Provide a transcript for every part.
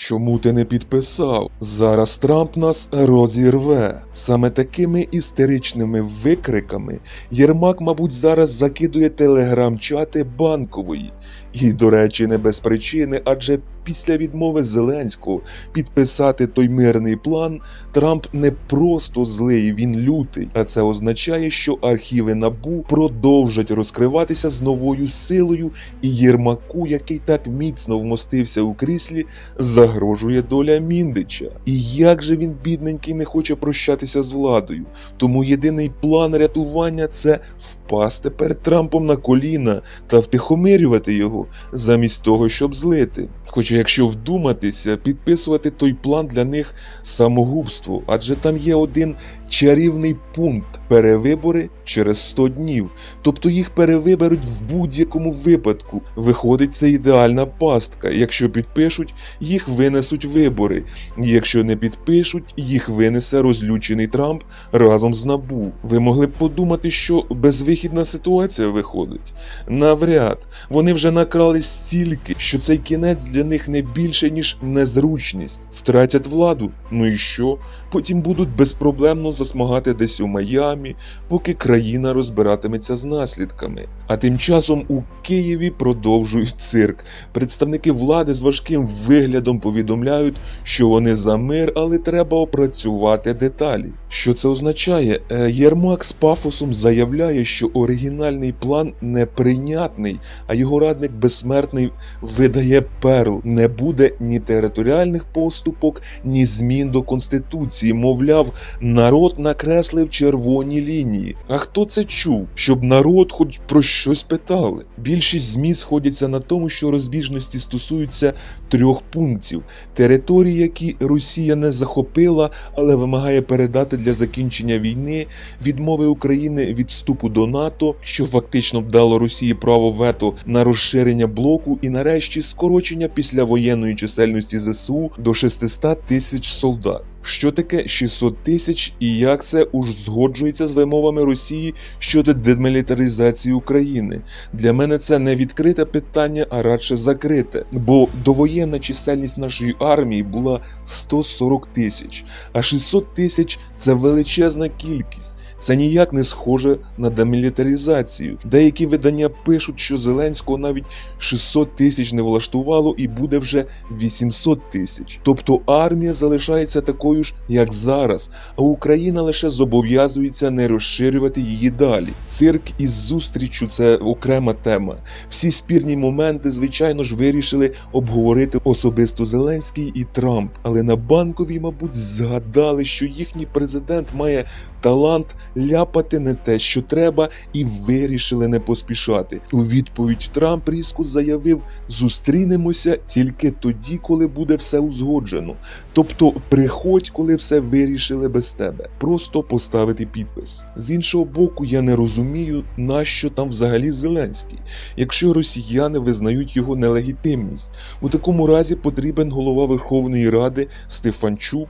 Чому ти не підписав? Зараз Трамп нас розірве. Саме такими істеричними викриками Єрмак, мабуть, зараз закидує телеграм-чати банкової. І, до речі, не без причини, адже після відмови Зеленського підписати той мирний план, Трамп не просто злий, він лютий. А це означає, що архіви НАБУ продовжать розкриватися з новою силою, і Єрмаку, який так міцно вмостився у кріслі, загрожує доля Міндича. І як же він, бідненький, не хоче прощатися з владою. Тому єдиний план рятування це впасти перед Трампом на коліна та втихомирювати його, замість того, щоб злити. Хоча, якщо вдуматися, підписувати той план для них самогубство, адже там є один чарівний пункт перевибори через 100 днів. Тобто їх перевиберуть в будь-якому випадку. Виходить, це ідеальна пастка. Якщо підпишуть, їх винесуть вибори. Якщо не підпишуть, їх винесе розлючений Трамп разом з набу. Ви могли б подумати, що безвихідна ситуація виходить. Навряд вони вже накрали стільки, що цей кінець для них не більше ніж незручність. Втратять владу. Ну і що? Потім будуть безпроблемно засмагати десь у Майамі, поки країна розбиратиметься з наслідками. А тим часом у Києві продовжують цирк. Представники влади з важким виглядом повідомляють, що вони за мир, але треба опрацювати деталі. Що це означає? Е, Єрмак з пафосом заявляє, що оригінальний план неприйнятний, а його радник безсмертний видає перл. Не буде ні територіальних поступок, ні змін до конституції. Мовляв, народ накреслив червоні лінії. А хто це чув? Щоб народ хоч про щось питали. Більшість змі сходяться на тому, що розбіжності стосуються трьох пунктів: території, які Росія не захопила, але вимагає передати для закінчення війни, відмови України від вступу до НАТО, що фактично б дало Росії право вето на розширення блоку, і нарешті скорочення післявоєнної чисельності ЗСУ до 600 тисяч солдат. Що таке 600 тисяч і як це узгоджується з вимовами Росії щодо демілітаризації України? Для мене це не відкрите питання, а радше закрите. Бо довоєнна чисельність нашої армії була 140 тисяч, а 600 тисяч це величезна кількість. Це ніяк не схоже на демілітаризацію. Деякі видання пишуть, що Зеленського навіть 600 тисяч не влаштувало і буде вже 800 тисяч. Тобто армія залишається такою ж, як зараз, а Україна лише зобов'язується не розширювати її далі. Цирк із зустрічю це окрема тема. Всі спірні моменти, звичайно ж, вирішили обговорити особисто Зеленський і Трамп, але на банковій, мабуть, згадали, що їхній президент має талант ляпати не те, що треба, і вирішили не поспішати. У відповідь Трамп різко заявив: зустрінемося тільки тоді, коли буде все узгоджено. Тобто, приходь, коли все вирішили без тебе. Просто поставити підпис. З іншого боку, я не розумію, нащо там взагалі Зеленський, якщо росіяни визнають його нелегітимність. У такому разі потрібен голова Верховної Ради Стефанчук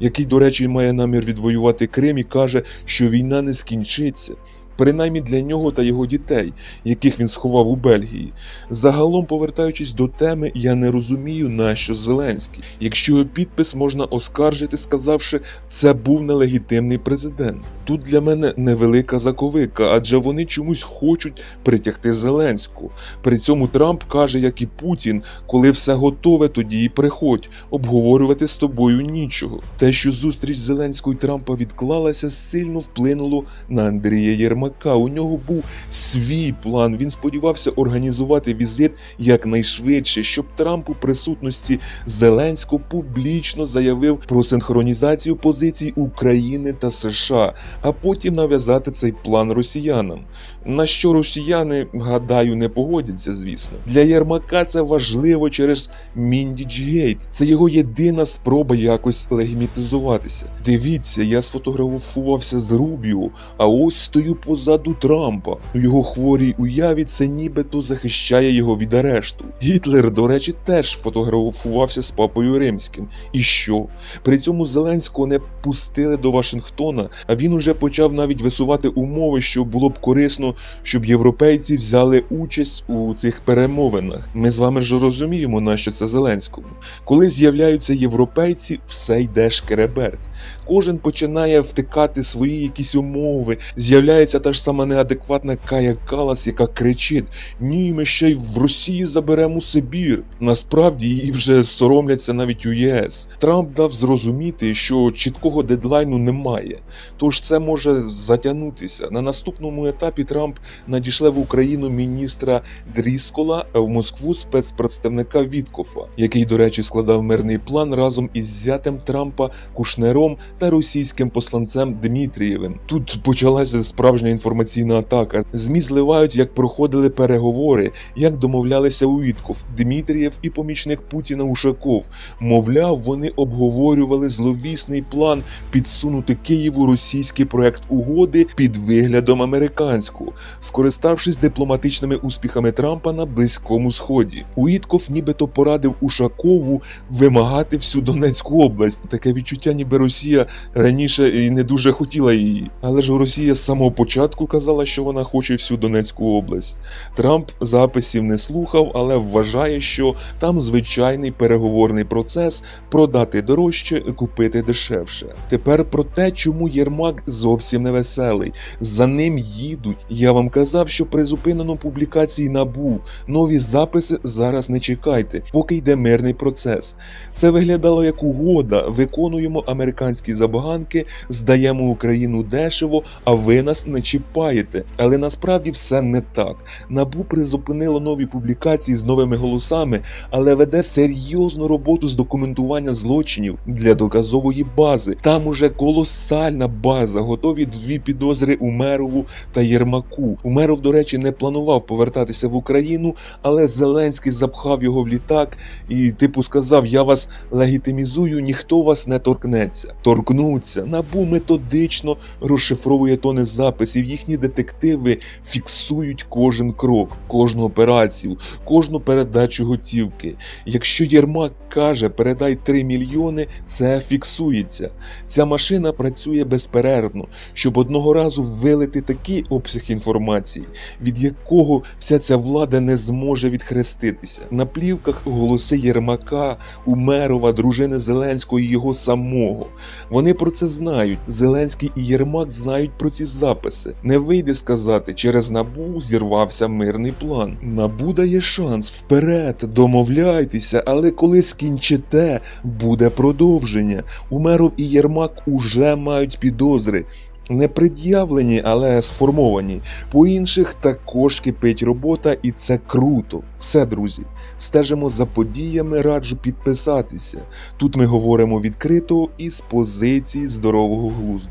який, до речі, має намір відвоювати Крим і каже, що війна не скінчиться. Принаймні для нього та його дітей, яких він сховав у Бельгії. Загалом, повертаючись до теми, я не розумію, нащо Зеленський, якщо його підпис можна оскаржити, сказавши, це був нелегітимний президент. Тут для мене невелика заковика, адже вони чомусь хочуть притягти Зеленського. При цьому Трамп каже, як і Путін, коли все готове, тоді і приходь, обговорювати з тобою нічого. Те, що зустріч Зеленського і Трампа відклалася, сильно вплинуло на Андрія Єрмака. У нього був свій план. Він сподівався організувати візит якнайшвидше, щоб Трамп у присутності Зеленського публічно заявив про синхронізацію позицій України та США, а потім нав'язати цей план росіянам. На що росіяни, гадаю, не погодяться, звісно. Для Єрмака це важливо через Міндічгейт. Це його єдина спроба якось легімітизуватися. Дивіться, я сфотографувався з Рубіо, а ось стою позаду Трампа. У його хворій уяві це нібито захищає його від арешту. Гітлер, до речі, теж фотографувався з папою римським. І що? При цьому Зеленського не пустили до Вашингтона, а він уже почав навіть висувати умови, що було б корисно, щоб європейці взяли участь у цих перемовинах. Ми з вами ж розуміємо, на що це Зеленському. Коли з'являються європейці, все йде шкереберть. Кожен починає втикати свої якісь умови. З'являється та ж сама неадекватна Кая Калас, яка кричить: Ні, ми ще й в Росії заберемо Сибір. Насправді її вже соромляться навіть у ЄС. Трамп дав зрозуміти, що чіткого дедлайну немає. Тож це може затягнутися. На наступному етапі Трамп надішле в Україну міністра Дріскола, в Москву спецпредставника Віткофа, який, до речі, складав мирний план разом із зятем Трампа Кушнером та російським посланцем Дмитрієвим. Тут почалася справжня інформаційна атака. ЗМІ зливають, як проходили переговори, як домовлялися Уітков, Дмитрієв і помічник Путіна Ушаков. Мовляв, вони обговорювали зловісний план підсунути Києву російський проект угоди під виглядом американського, скориставшись дипломатичними успіхами Трампа на Близькому Сході. Уітков нібито порадив Ушакову вимагати всю Донецьку область. Таке відчуття, ніби Росія раніше і не дуже хотіла її. Але ж Росія з самого початку казала, що вона хоче всю Донецьку область. Трамп записів не слухав, але вважає, що там звичайний переговорний процес продати дорожче, купити дешевше. Тепер про те, чому Єрмак зовсім не веселий. За ним їдуть. Я вам казав, що призупинено публікації набу. Нові записи зараз не чекайте, поки йде мирний процес. Це виглядало як угода. Виконуємо американські забаганки, здаємо Україну дешево, а ви нас не чіпаєте. Але насправді все не так. Набу призупинило нові публікації з новими голосами, але веде серйозну роботу з документування злочинів для доказової бази. Там уже колосальна база, готові дві підозри Умерову та Єрмаку. Умеров, до речі, не планував повертатися в Україну, але Зеленський запхав його в літак і, типу, сказав: Я вас легітимізую, ніхто вас не торкнеться. Торкнуться. Набу методично розшифровує тони записів. Їхні детективи фіксують кожен крок, кожну операцію, кожну передачу готівки. Якщо Єрмак каже, передай 3 мільйони, це фіксується. Ця машина працює безперервно, щоб одного разу вилити такий обсяг інформації, від якого вся ця влада не зможе відхреститися. На плівках голоси Єрмака, Умерова, дружини Зеленського і його самого. Вони про це знають. Зеленський і Єрмак знають про ці записи. Не вийде сказати, через набу зірвався мирний план. Набу дає шанс вперед, домовляйтеся, але коли скінчите, буде продовження. Умеров і Єрмак уже мають підозри. Не пред'явлені, але сформовані. По інших також кипить робота, і це круто. Все, друзі, стежимо за подіями, раджу підписатися. Тут ми говоримо відкрито і з позиції здорового глузду.